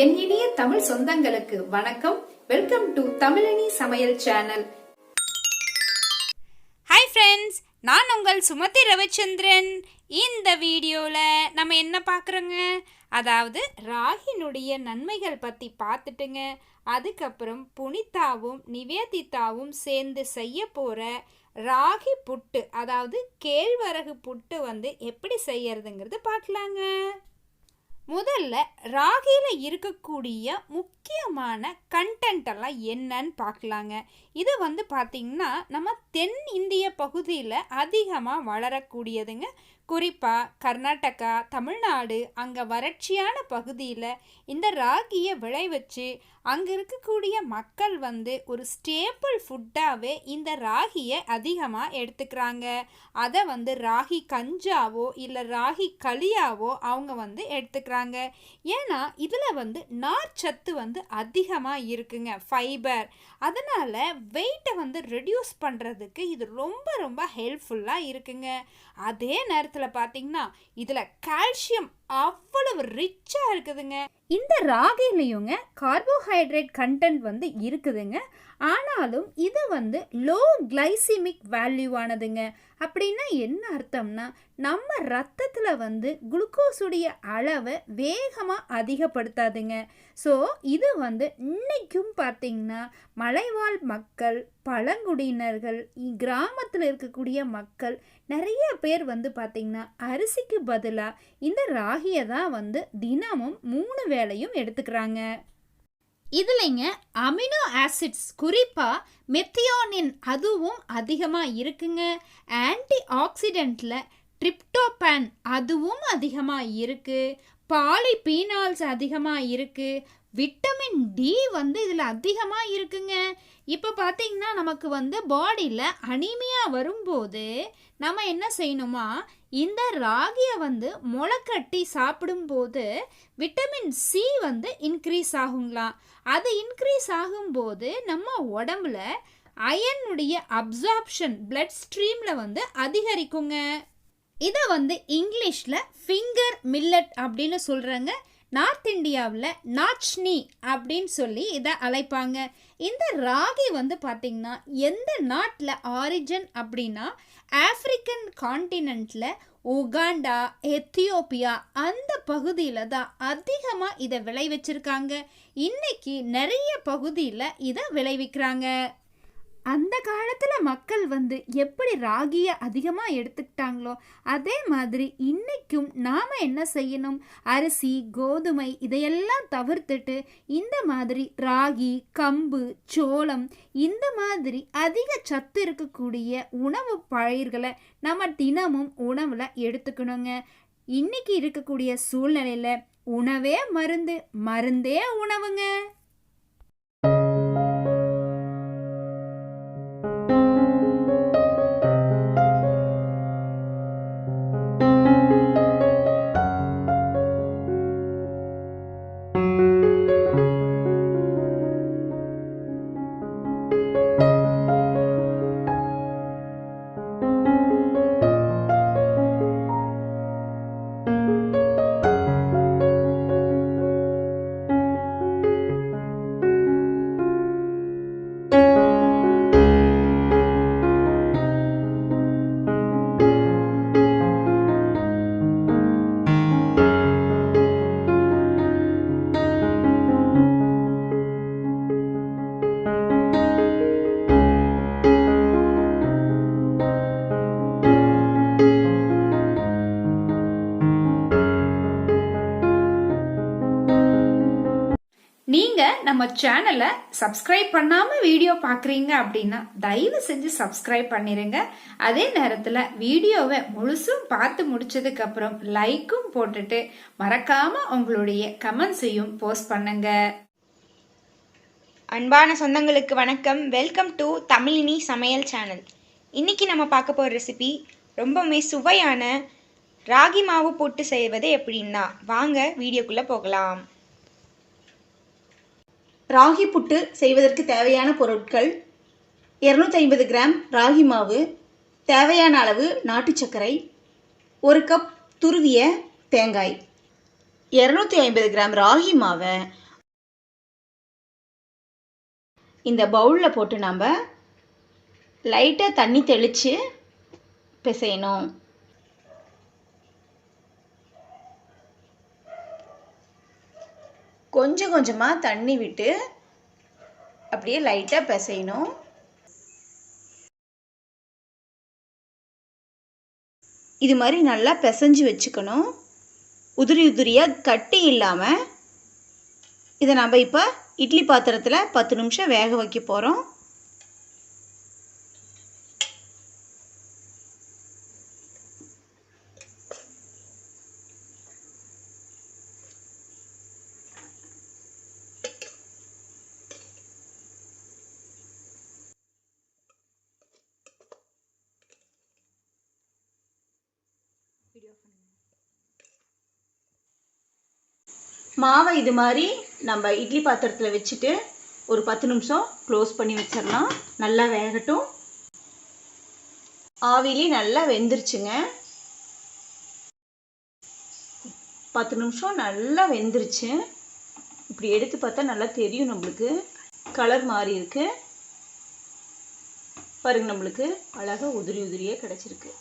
என் இனிய தமிழ் சொந்தங்களுக்கு வணக்கம். வெல்கம் டு தமிழினி சமையல் சேனல் ஹாய் ஃப்ரெண்ட்ஸ் நான் உங்கள் சுமதி ரவிச்சந்திரன். இந்த வீடியோவில் நம்ம என்ன பார்க்குறோங்க? அதாவது ராகினுடைய நன்மைகள் பற்றி பார்த்துட்டுங்க. அதுக்கப்புறம் புனிதாவும் நிவேதிதாவும் சேர்ந்து செய்ய போகிற ராகி புட்டு அதாவது கேழ்வரகு புட்டு வந்து எப்படி செய்யறதுங்கிறது பார்க்கலாங்க. முதல்ல ராகியில் இருக்கக்கூடிய முக்கியமான கண்டென்ட் எல்லாம் என்னன்னு பார்க்கலாங்க. இது வந்து பார்த்திங்கன்னா நம்ம தென் இந்திய பகுதியில் அதிகமாக வளரக்கூடியதுங்க குறிப்பாக கர்நாடகா தமிழ்நாடு அங்கே வறட்சியான பகுதியில் இந்த ராகியை விளைவிச்சு அங்கே இருக்கக்கூடிய மக்கள் வந்து ஒரு ஸ்டேபிள் ஃபுட்டாகவே இந்த ராகியை அதிகமாக எடுத்துக்கிறாங்க. அதை வந்து ராகி கஞ்சாவோ இல்லை ராகி களியாவோ அவங்க வந்து எடுத்துக்கிறாங்க. ஏன்னா இதில் வந்து நார்ச்சத்து வந்து அதிகமாக இருக்குங்க ஃபைபர் அதனால் வெயிட்டை வந்து ரெடியூஸ் பண்ணுறதுக்கு இது ரொம்ப ரொம்ப ஹெல்ப்ஃபுல்லாக இருக்குங்க. அதே நேரத்தில் பார்த்தீங்கன்னா இதில் கால்சியம் அவ்வளவு ரிச்சாக இருக்குதுங்க. இந்த ராகிலையுங்க கார்போஹைட்ரேட் கண்டென்ட் வந்து இருக்குதுங்க. ஆனாலும் இது வந்து லோ கிளைசிமிக் வேல்யூவானதுங்க அப்படின்னா என்ன அர்த்தம்னா நம்ம ரத்தத்தில் வந்து குளுக்கோஸுடைய அளவை வேகமாக அதிகப்படுத்தாதுங்க. ஸோ இது வந்து இன்னைக்கும் பார்த்திங்கன்னா மலைவாழ் மக்கள் பழங்குடியினர்கள் கிராமத்தில் இருக்கக்கூடிய மக்கள் நிறைய பேர் வந்து பார்த்திங்கன்னா அரிசிக்கு பதிலாக இந்த ராகி தான் வந்து தினமும் மூணு வேளையும் எடுத்துக்கிறாங்க. இதுலைங்க அமினோ ஆசிட்ஸ் குறிப்பாக மெத்தியோனின் அதுவும் அதிகமாக இருக்குங்க. ஆன்டி ஆக்சிடெண்ட்டில் ட்ரிப்டோபேன் அதுவும் அதிகமாக இருக்குது பாலிபீனால்ஸ் அதிகமாக இருக்குது விட்டமின் டி வந்து இதில் அதிகமாக இருக்குங்க. இப்போ பார்த்தீங்கன்னா நமக்கு வந்து பாடியில் அனிமியா வரும்போது நம்ம என்ன செய்யணுமா? இந்த ராகியை வந்து முளைக்கட்டி சாப்பிடும்போது விட்டமின் சி வந்து இன்க்ரீஸ் ஆகுங்களாம் அது இன்க்ரீஸ் ஆகும்போது நம்ம உடம்புல அயனுடைய அப்சார்ப்ஷன் பிளட் ஸ்ட்ரீமில் வந்து அதிகரிக்குங்க. இதை வந்து இங்கிலீஷில் ஃபிங்கர் மில்லட் அப்படின்னு சொல்கிறாங்க நார்த் இந்தியாவில் நாச்னி அப்படின்னு சொல்லி இதை அழைப்பாங்க. இந்த ராகி வந்து பார்த்திங்கன்னா எந்த நாட்டில் ஆரிஜன் அப்படின்னா ஆஃப்ரிக்கன் காண்டினென்ட்டில் உகாண்டா எத்தியோப்பியா அந்த பகுதியில் தான் அதிகமாக இதை விளைவிச்சிருக்காங்க. இன்னைக்கு நிறைய பகுதியில் இதை விளைவிக்கிறாங்க. அந்த காலத்தில் மக்கள் வந்து எப்படி ராகியை அதிகமாக எடுத்துக்கிட்டாங்களோ அதே மாதிரி இன்னைக்கும் நாம் என்ன செய்யணும்? அரிசி கோதுமை இதையெல்லாம் தவிர்த்துட்டு இந்த மாதிரி ராகி கம்பு சோளம் இந்த மாதிரி அதிக சத்து இருக்கக்கூடிய உணவு பயிர்களை நம்ம தினமும் உணவில் எடுத்துக்கணுங்க. இன்னைக்கு இருக்கக்கூடிய சூழ்நிலையில் உணவே மருந்து மருந்தே உணவுங்க. நீங்க நம்ம சேனலை சப்ஸ்கிரைப் பண்ணாம வீடியோ பாக்குறீங்க அப்படின்னா தயவு செஞ்சு சப்ஸ்கிரைப் பண்ணிருங்க. அதே நேரத்துல வீடியோவை முழுசும் பார்த்து முடிச்சதுக்கு அப்புறம் லைக்கும் போட்டுட்டு மறக்காம உங்களுடைய கமெண்ட்ஸையும் போஸ்ட் பண்ணுங்க. அன்பான சொந்தங்களுக்கு வணக்கம். வெல்கம் டு தமிழினி சமையல் சேனல் இன்னைக்கு நம்ம பார்க்க போகிற ரெசிபி ரொம்பவுமே சுவையான ராகி மாவு போட்டு செய்வது எப்படின்னா வாங்க வீடியோக்குள்ளே போகலாம். ராகி புட்டு செய்வதற்கு தேவையான பொருட்கள் இரநூத்தி ஐம்பது கிராம் ராகி மாவு தேவையான அளவு நாட்டு சர்க்கரை ஒரு கப் துருவிய தேங்காய். இரநூத்தி ஐம்பது கிராம் ராகி மாவை இந்த பவுலில் போட்டு நம்ம லைட்டாக தண்ணி தெளித்து பிசையணும். கொஞ்சம் கொஞ்சமாக தண்ணி விட்டு அப்படியே லைட்டாக பிசையணும். இது மாதிரி நல்லா பிசைஞ்சு வச்சுக்கணும். உதிரி உதிரியாக கட்டி இல்லாமல் இதை நம்ம இப்போ இட்லி பாத்திரத்தில் பத்து நிமிஷம் வேக வைக்க போகிறோம் மாவை இது மாதிரி நம்ம இட்லி பாத்திரத்தில் வச்சுட்டு ஒரு பத்து நிமிஷம் க்ளோஸ் பண்ணி வச்சிடலாம். நல்லா வேகட்டும். ஆவிலி நல்லா வெந்துருச்சுங்க. பத்து நிமிஷம் நல்லா வெந்துருச்சு. இப்படி எடுத்து பார்த்தா நல்லா தெரியும் நம்மளுக்கு. கலர் மாறி இருக்கு. பாருங்க நம்மளுக்கு அழகாக உதிரி உதிரியே கிடச்சிருக்கு.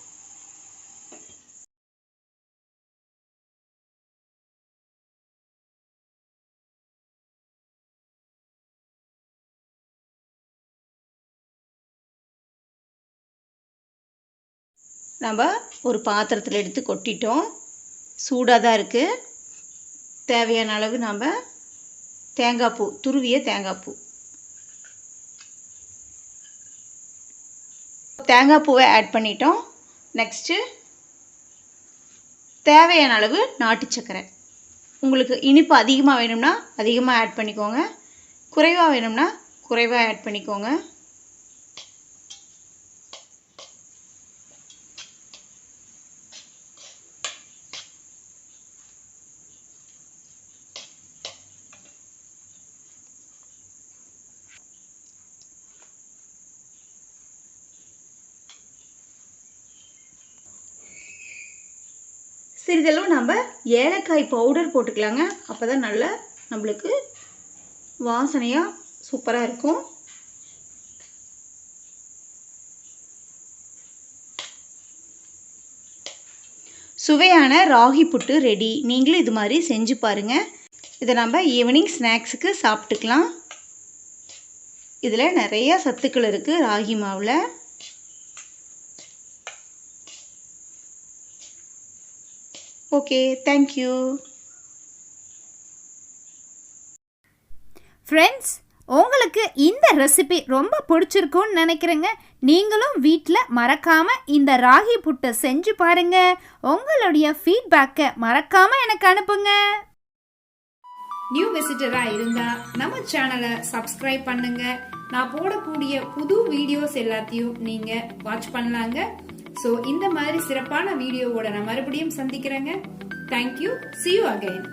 நம்ம ஒரு பாத்திரத்தில் எடுத்து கொட்டிட்டோம். சூடாக தான் இருக்குது தேவையான அளவு நம்ம தேங்காய் பூ துருவிய தேங்காய் பூ. தேங்காய் பூவை ஆட் பண்ணிட்டோம். நெக்ஸ்ட்டு தேவையான அளவு நாட்டு சர்க்கரை உங்களுக்கு இனிப்பு அதிகமாக வேணும்னா அதிகமாக ஆட் பண்ணிக்கோங்க. குறைவாக வேணும்னா குறைவாக ஆட் பண்ணிக்கோங்க. சிறிதளவு நம்ம ஏலக்காய் பவுடர் போட்டுக்கலாங்க. அப்போ தான் நல்ல நம்மளுக்கு வாசனையாக சூப்பராக இருக்கும். சுவையான ராகி புட்டு ரெடி நீங்களும் இது மாதிரி செஞ்சு பாருங்கள் இதை நம்ம ஈவினிங் ஸ்நாக்ஸுக்கு சாப்பிட்டுக்கலாம். இதில் நிறையா சத்துக்கள் இருக்குது ராகி மாவில். ஓகே தேங்க்யூ ஃப்ரெண்ட்ஸ் உங்களுக்கு இந்த ரெசிபி ரொம்ப பிடிச்சிருக்கும்னு நினைக்கிறேங்க. நீங்களும் வீட்டில் மறக்காம இந்த ராகி புட்டை செஞ்சு பாருங்க. உங்களுடைய ஃபீட்பேக்கை மறக்காம எனக்கு அனுப்புங்க. நியூ விசிட்டரா இருந்தா நம்ம சேனலை சப்ஸ்கிரைப் பண்ணுங்க. நான் போடக்கூடிய புது வீடியோஸ் எல்லாத்தையும் நீங்க வாட்ச் பண்ணலாங்க. ஸோ இந்த மாதிரி சிறப்பான வீடியோவோட நான் மறுபடியும் சந்திக்கிறேங்க. Thank you see you again